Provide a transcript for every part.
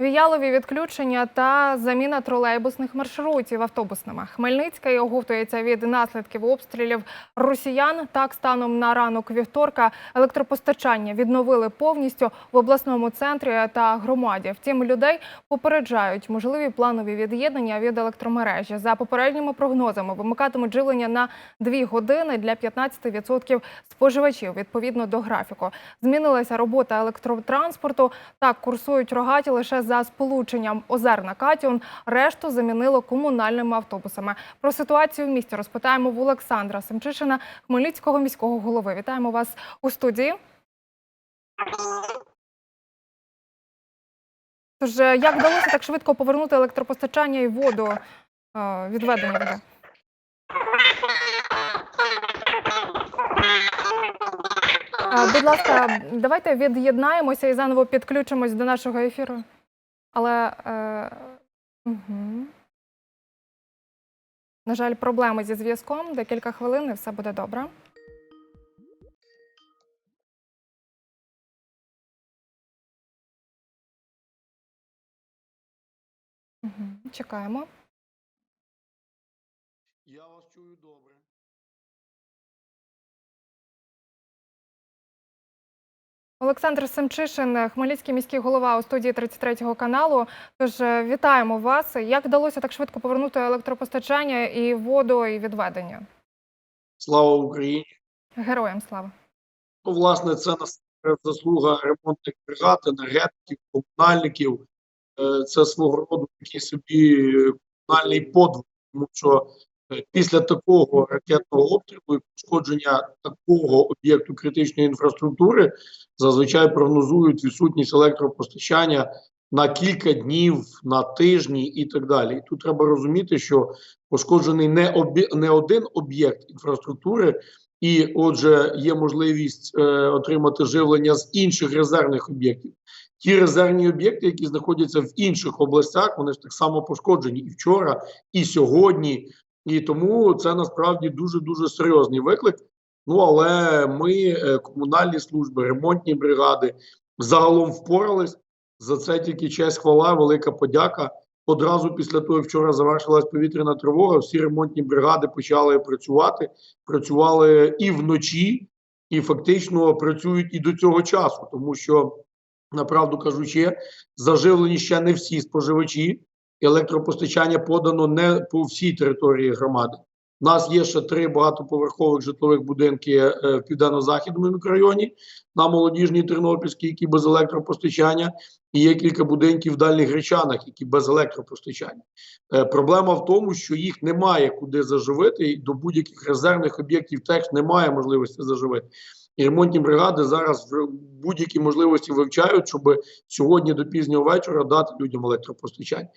Віялові відключення та заміна тролейбусних маршрутів автобусними. Хмельницький оговтується від наслідків обстрілів росіян. Так, станом на ранок вівторка електропостачання відновили повністю в обласному центрі та громаді. Втім, людей попереджають можливі планові від'єднання від електромережі. За попередніми прогнозами вимикатимуть живлення на 2 години для 15% споживачів відповідно до графіку. Змінилася робота електротранспорту. Так курсують рогаті лише за сполученням Озерна Катіон. Решту замінило комунальними автобусами. Про ситуацію в місті розпитаємо в Олександра Семчишина, Хмельницького міського голови. Вітаємо вас у студії. Тож, е, як вдалося так швидко повернути електропостачання і воду е, відведення води? Е, Будь ласка, давайте від'єднаємося і заново підключимось до нашого ефіру. Але е, угу. на жаль, проблеми зі зв'язком. Декілька хвилин і все буде добре. Угу. Чекаємо. Олександр Семчишин, Хмельницький міський голова у студії 33 каналу. Тож е, вітаємо вас. Як вдалося так швидко повернути електропостачання і воду, і відведення? Слава Україні! Героям слава! Ну, власне, це насамперед заслуга ремонтних бригад, енергетиків, комунальників. Е, Це свого роду такий собі комунальний подвиг, тому що після такого ракетного обстрілу і пошкодження такого об'єкту критичної інфраструктури зазвичай прогнозують відсутність електропостачання на кілька днів, на тижні і так далі. І тут треба розуміти, що пошкоджений не обі... не один об'єкт інфраструктури, і отже, є можливість е, отримати живлення з інших резервних об'єктів. Ті резервні об'єкти, які знаходяться в інших областях, вони ж так само пошкоджені і вчора, і сьогодні. І тому це насправді дуже дуже серйозний виклик. Ну але ми, е, комунальні служби, ремонтні бригади, загалом впорались. За це тільки честь, хвала, велика подяка. Одразу після того, як вчора завершилась повітряна тривога, всі ремонтні бригади почали працювати. Працювали і вночі, і фактично працюють і до цього часу, тому що, направду кажучи, заживлені ще не всі споживачі. Електропостачання подано не по всій території громади. У нас є ще три багатоповерхових житлових будинки е, в південно-західному мікрорайоні на молодіжній Тернопільській, які без електропостачання, і є кілька будинків в дальніх гречанах, які без електропостачання. Е, проблема в тому, що їх немає куди заживити, і до будь-яких резервних об'єктів теж немає можливості заживити. І ремонтні бригади зараз в будь-які можливості вивчають, щоб сьогодні до пізнього вечора дати людям електропостачання.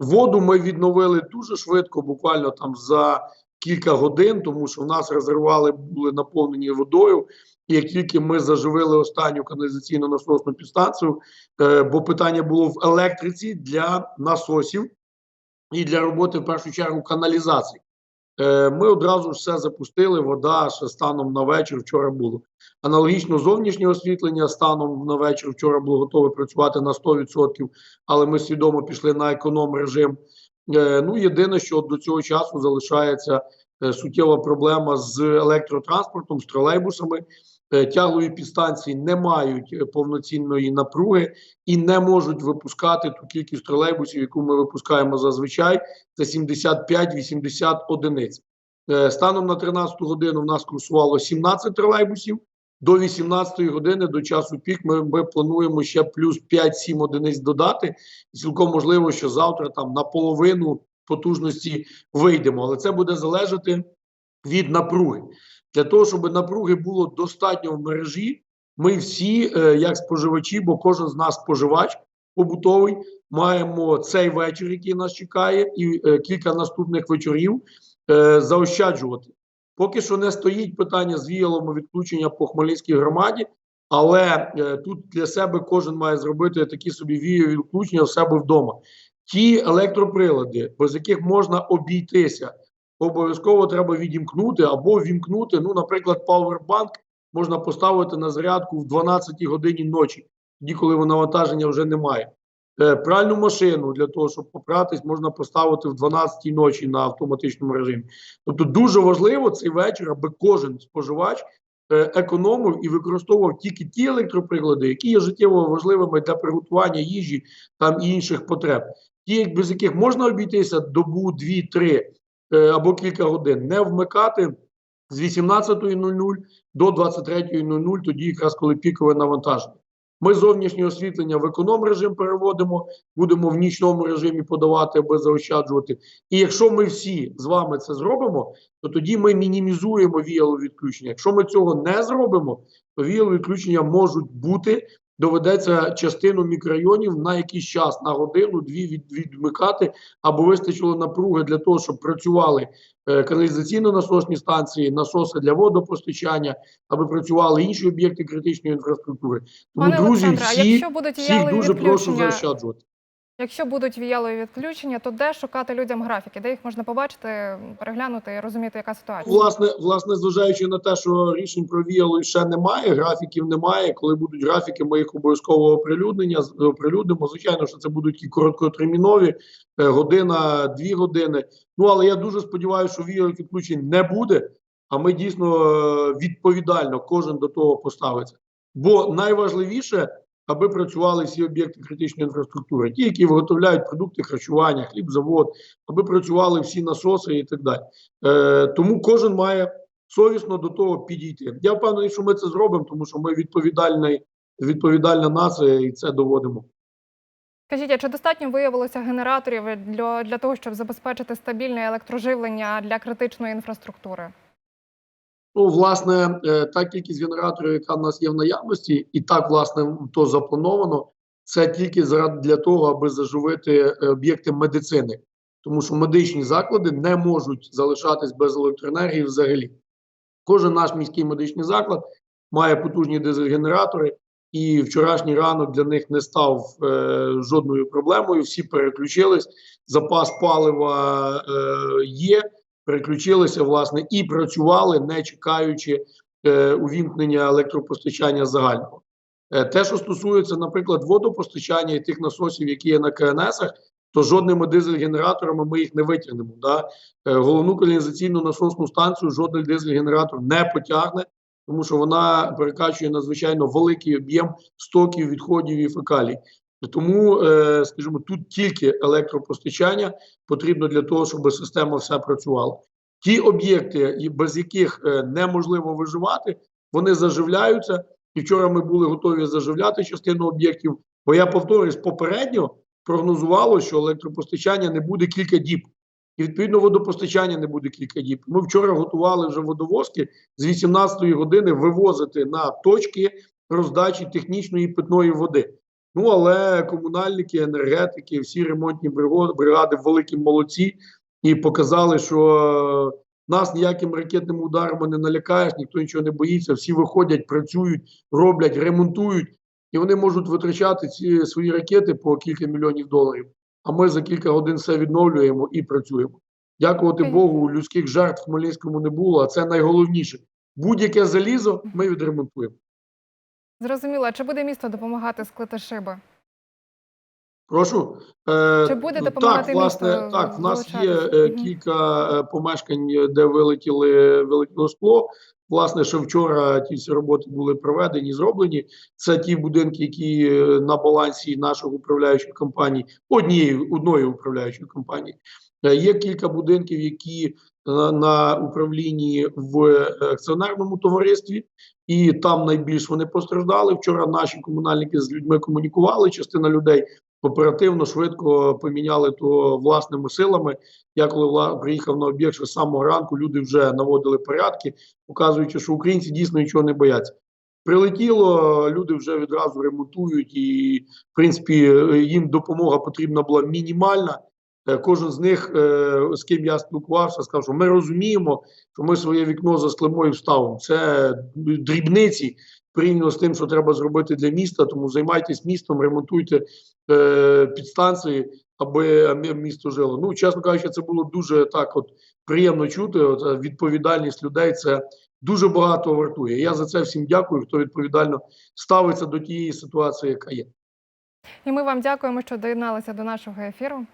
Воду ми відновили дуже швидко, буквально там за кілька годин, тому що в нас резервуари були наповнені водою. І як тільки ми заживили останню каналізаційну насосну підстанцію, е, бо питання було в електриці для насосів і для роботи в першу чергу каналізації. Е, Ми одразу все запустили. Вода ще станом на вечір вчора було. Аналогічно зовнішнє освітлення станом на вечір вчора було готове працювати на 100%, але ми свідомо пішли на економ режим. Е, Ну, єдине, що до цього часу залишається е, суттєва проблема з електротранспортом, з тролейбусами. Е, Тяглові підстанції не мають е, повноцінної напруги і не можуть випускати ту кількість тролейбусів, яку ми випускаємо зазвичай. Це 75-80 одиниць. Е, Станом на 13 годину в нас курсувало 17 тролейбусів. До 18 години, до часу пік, ми, ми плануємо ще плюс 5-7 одиниць додати. І цілком можливо, що завтра там на половину потужності вийдемо. Але це буде залежати від напруги. Для того, щоб напруги було достатньо в мережі, ми всі, е, як споживачі, бо кожен з нас споживач побутовий, маємо цей вечір, який нас чекає, і е, кілька наступних вечорів е, заощаджувати. Поки що не стоїть питання з віялом відключення по Хмельницькій громаді, але тут для себе кожен має зробити такі собі віялові відключення в себе вдома. Ті електроприлади, без яких можна обійтися, обов'язково треба відімкнути або вімкнути. Ну, наприклад, павербанк можна поставити на зарядку в 12 годині ночі, тоді, коли навантаження вже немає. Е, Пральну машину для того, щоб попратись, можна поставити в 12-й ночі на автоматичному режимі. Тобто дуже важливо цей вечір, аби кожен споживач е, економив і використовував тільки ті електроприлади, які є життєво важливими для приготування їжі там і інших потреб. Ті, без яких можна обійтися добу, дві, три е, або кілька годин, не вмикати з 18.00 до 23.00, тоді якраз коли пікове навантаження. Ми зовнішнє освітлення в економ режим переводимо, будемо в нічному режимі подавати, аби заощаджувати. І якщо ми всі з вами це зробимо, то тоді ми мінімізуємо віялові відключення. Якщо ми цього не зробимо, то віялові відключення можуть бути. Доведеться частину мікрорайонів на якийсь час, на годину-дві від, відмикати, або вистачило напруги для того, щоб працювали е, каналізаційно-насосні станції, насоси для водопостачання, аби працювали інші об'єкти критичної інфраструктури. Тому, Пане друзі, всі, якщо будуть всіх дуже прошу заощаджувати. Якщо будуть віялові відключення, то де шукати людям графіки, де їх можна побачити, переглянути і розуміти, яка ситуація? Власне, власне, зважаючи на те, що рішень про віяло ще немає, графіків немає. Коли будуть графіки, ми їх обов'язково оприлюднення оприлюднимо. Звичайно, що це будуть ті короткотермінові, е, година, дві години. Ну але я дуже сподіваюся, що віялових відключень не буде. А ми дійсно е, відповідально кожен до того поставиться. Бо найважливіше, аби працювали всі об'єкти критичної інфраструктури, ті, які виготовляють продукти харчування, хлібзавод, аби працювали всі насоси і так далі. Е, тому кожен має совісно до того підійти. Я впевнений, що ми це зробимо, тому що ми відповідальна, нація і це доводимо. Скажіть, а чи достатньо виявилося генераторів для, для того, щоб забезпечити стабільне електроживлення для критичної інфраструктури? Ну, власне, е, та кількість генераторів, яка в нас є в наявності, і так, власне, то заплановано. Це тільки для того, аби заживити е, об'єкти медицини, тому що медичні заклади не можуть залишатись без електроенергії взагалі. Кожен наш міський медичний заклад має потужні дизель-генератори, і вчорашній ранок для них не став е, жодною проблемою. Всі переключились, запас палива е, є переключилися власне і працювали, не чекаючи е, увімкнення електропостачання загального. Е, те, що стосується, наприклад, водопостачання і тих насосів, які є на КНСах, то жодними дизель-генераторами ми їх не витягнемо. Да? Е, головну каналізаційну насосну станцію жодний дизель-генератор не потягне, тому що вона перекачує надзвичайно великий об'єм стоків, відходів і фекалій. Тому, е, скажімо, тут тільки електропостачання потрібно для того, щоб система все працювала. Ті об'єкти, без яких е, неможливо виживати, вони заживляються. І вчора ми були готові заживляти частину об'єктів. Бо я повторюсь, попередньо прогнозувало, що електропостачання не буде кілька діб. І відповідно водопостачання не буде кілька діб. Ми вчора готували вже водовозки з 18-ї години вивозити на точки роздачі технічної питної води. Ну але комунальники, енергетики, всі ремонтні бригади великі молодці і показали, що нас ніякими ракетними ударами не налякаєш, ніхто нічого не боїться. Всі виходять, працюють, роблять, ремонтують, і вони можуть витрачати ці свої ракети по кілька мільйонів доларів. А ми за кілька годин все відновлюємо і працюємо. Дякувати Богу, людських жертв в Хмельницькому не було, а це найголовніше. Будь-яке залізо ми відремонтуємо. Зрозуміло, чи буде місто допомагати склити шиби? Прошу. Е, Чи буде ну, допомагати так, власне, так, в нас є залучатись? е, кілька е, помешкань, де вилетіли, вилетіло скло. Власне, ще вчора ті всі роботи були проведені, зроблені. Це ті будинки, які на балансі наших управляючих компаній, однієї одної управляючої компанії. Є кілька будинків, які на, управлінні в е, акціонерному товаристві, і там найбільш вони постраждали. Вчора наші комунальники з людьми комунікували. Частина людей оперативно, швидко поміняли то власними силами. Я коли приїхав на об'єкт з самого ранку, люди вже наводили порядки, показуючи, що українці дійсно нічого не бояться. Прилетіло, люди вже відразу ремонтують, і в принципі їм допомога потрібна була мінімальна. Е, Кожен з них, е, з ким я спілкувався, сказав, що ми розуміємо, що ми своє вікно за склемою вставимо. Це дрібниці порівняно з тим, що треба зробити для міста. Тому займайтесь містом, ремонтуйте е, підстанції, аби місто жило. Ну, чесно кажучи, це було дуже так, от приємно чути. От, відповідальність людей це дуже багато вартує. Я за це всім дякую, хто відповідально ставиться до тієї ситуації, яка є. І ми вам дякуємо, що доєдналися до нашого ефіру.